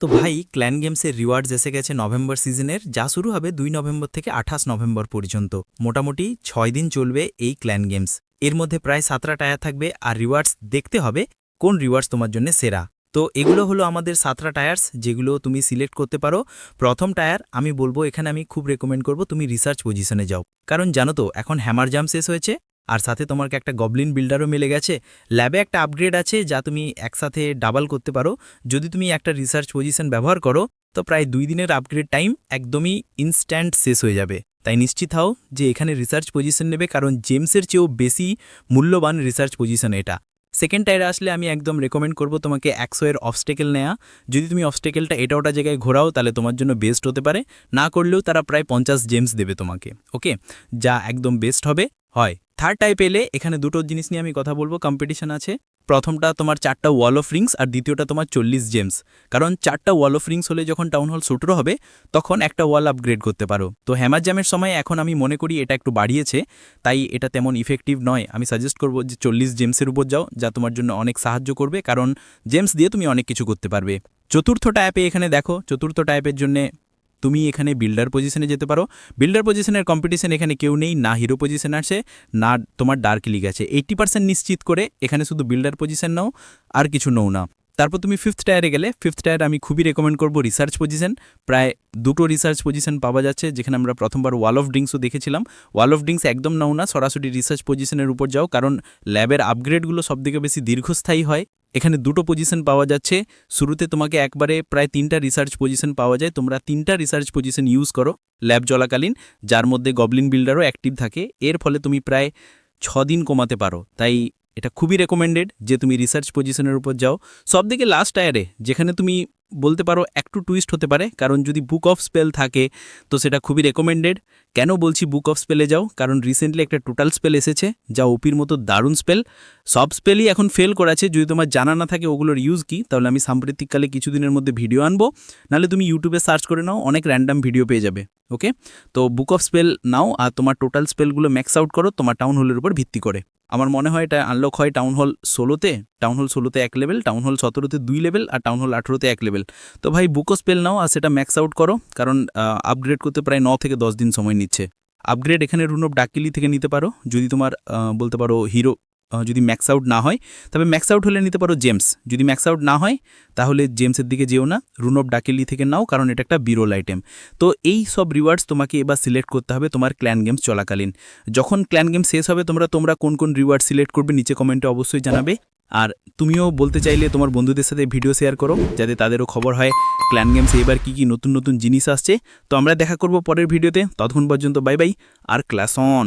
তো ভাই ক্ল্যান গেমসের রিওয়ার্ডস এসে গেছে নভেম্বর সিজনের যা শুরু হবে দুই নভেম্বর থেকে আঠাশ নভেম্বর পর্যন্ত। মোটামুটি ছয় দিন চলবে এই ক্ল্যান গেমস এর মধ্যে প্রায় সাতটা টায়ার থাকবে আর রিওয়ার্ডস দেখতে হবে কোন রিওয়ার্ডস তোমার জন্য সেরা। তো এগুলো হলো আমাদের সাতটা টায়ার্স যেগুলো তুমি সিলেক্ট করতে পারো। প্রথম টায়ার আমি বলব, এখানে আমি খুব রেকমেন্ড করব, তুমি রিসার্চ পজিশনে যাও। কারণ জানো তো, এখন হ্যামার জাম শেষ হয়েছে। আর সাথে তোমাকে একটা গবলিন বিল্ডারও মিলে গেছে। ল্যাবে একটা আপগ্রেড আছে যা তুমি একসাথে ডাবল করতে পারো। যদি তুমি একটা রিসার্চ পজিশন ব্যবহার করো, তো প্রায় দুই দিনের আপগ্রেড টাইম একদমই ইনস্ট্যান্ট শেষ হয়ে যাবে। তাই নিশ্চিত হও যে এখানে রিসার্চ পজিশন নেবে, কারণ জেমসের চেয়েও বেশি মূল্যবান রিসার্চ পজিশন এটা। সেকেন্ড টায়ারে আসলে আমি একদম রেকমেন্ড করব তোমাকে একশো এর অবস্টেকেল নেওয়া যদি তুমি অবস্টেকেলটা এটা ওটা জায়গায় ঘোরাও, তাহলে তোমার জন্য বেস্ট হতে পারে। না করলেও তারা প্রায় পঞ্চাশ জেমস দেবে তোমাকে ওকে যা একদম বেস্ট হবে, হয়। থার্ড টাইপ এলে এখানে দুটো জিনিস নিয়ে আমি কথা বলব কম্পিটিশন আছে। প্রথমটা তোমার চারটা ওয়াল অফ রিংস আর দ্বিতীয়টা তোমার চল্লিশ জেমস কারণ চারটা ওয়াল অফ রিংস হলে যখন টাউন হল শুটরো হবে, তখন একটা ওয়াল আপগ্রেড করতে পারো। তো হ্যামার জ্যামের সময় এখন আমি মনে করি এটা একটু বাড়িয়েছে, তাই এটা তেমন ইফেক্টিভ নয়। আমি সাজেস্ট করব যে চল্লিশ জেমসের উপর যাও, যা তোমার জন্য অনেক সাহায্য করবে, কারণ জেমস দিয়ে তুমি অনেক কিছু করতে পারবে। চতুর্থ টাইপে এখানে দেখো, চতুর্থ টাইপের জন্যে তুমি এখানে বিল্ডার পজিশনে যেতে পারো। বিল্ডার পজিশনের কম্পিটিশন এখানে কেউ নেই, না হিরো পজিশন আছে না তোমার ডার্ক লিগ আছে। এইট্টি নিশ্চিত করে এখানে শুধু বিল্ডার পজিশন নাও, আর কিছু নও না। তারপর তুমি ফিফথ টায়ারে গেলে ফিফথ টায়ার আমি খুবই রেকমেন্ড করব রিসার্চ পজিশন প্রায় দুটো রিসার্চ পজিশন পাওয়া যাচ্ছে, যেখানে আমরা প্রথমবার ওয়াল অফ ড্রিঙ্কসও দেখেছিলাম। ওয়াল অফ ড্রিঙ্কস একদম নাও না, সরাসরি রিসার্চ পজিশনের উপর যাও, কারণ ল্যাবের আপগ্রেডগুলো সবথেকে বেশি দীর্ঘস্থায়ী হয়। এখানে দুটো পজিশন পাওয়া যাচ্ছে, শুরুতে তোমাকে একবারে প্রায় তিনটা রিসার্চ পজিশন পাওয়া যায়, তোমরা তিনটা রিসার্চ পজিশন ইউজ করো ল্যাব চলাকালীন, যার মধ্যে গবলিন বিল্ডারও অ্যাক্টিভ থাকে। এর ফলে তুমি প্রায় ছ দিন কমাতে পারো। তাই এটা খুবই রেকমেন্ডেড যে তুমি রিসার্চ পজিশনের উপর যাও। সবদিকে লাস্ট টায়ারে যেখানে তুমি বলতে পারো একটু টুইস্ট হতে পারে, কারণ যদি বুক অফ স্পেল থাকে, তো সেটা খুবই রেকমেন্ডেড কেন বলছি বুক অফ স্পেলে যাও? কারণ রিসেন্টলি একটা টোটাল স্পেল এসেছে, যা ওপির মতো দারুণ স্পেল সব স্পেলই এখন ফেল করাছে। যদি তোমার জানা না থাকে ওগুলোর ইউজ কি, তাহলে আমি সাম্প্রতিককালে কিছুদিনের মধ্যে ভিডিও আনব। নাহলে তুমি ইউটিউবে সার্চ করে নাও, অনেক র্যান্ডাম ভিডিও পেয়ে যাবে ওকে তো বুক অফ স্পেল নাও আর তোমার টোটাল স্পেলগুলো ম্যাক্স আউট করো, তোমার টাউন হলের উপর ভিত্তি করে। আমার মনে হয় এটা আনলক হয় টাউন হল ষোলোতে। টাউন হল ষোলোতে এক লেভেল টাউন হল সতেরোতে দুই লেভেল আর টাউন হল আঠেরোতে এক লেভেল তো ভাই বুকো স্পেল নাও আর সেটা ম্যাক্স আউট করো, কারণ আপগ্রেড করতে প্রায় ন থেকে দশ দিন সময় নিচ্ছে। আপগ্রেড এখানে রুন অফ ডাকিলি থেকে নিতে পারো। যদি তোমার বলতে পারো হিরো যদি ম্যাক্স আউট না হয়, তবে ম্যাক্স আউট হলে নিতে পারো জেমস। যদি ম্যাক্স আউট না হয়, তাহলে জেমসের দিকে যেও না রুন অফ ডাকেলি থেকে নাও, কারণ এটা একটা বিরল আইটেম তো এই সব রিওয়ার্ডস তোমাকে এবার সিলেক্ট করতে হবে তোমার ক্ল্যান গেমস চলাকালীন। যখন ক্ল্যান গেম শেষ হবে, তোমরা তোমরা কোন কোন রিওয়ার্ড সিলেক্ট করবে, নিচে কমেন্টে অবশ্যই জানাবে। আর তুমিও বলতে চাইলে তোমার বন্ধুদের সাথে ভিডিও শেয়ার করো, যাতে তাদেরও খবর হয় ক্ল্যান গেমসে এবার কী কী নতুন নতুন জিনিস আসছে। তো আমরা দেখা করব পরের ভিডিওতে ততক্ষণ পর্যন্ত বাই বাই আর ক্লাস অন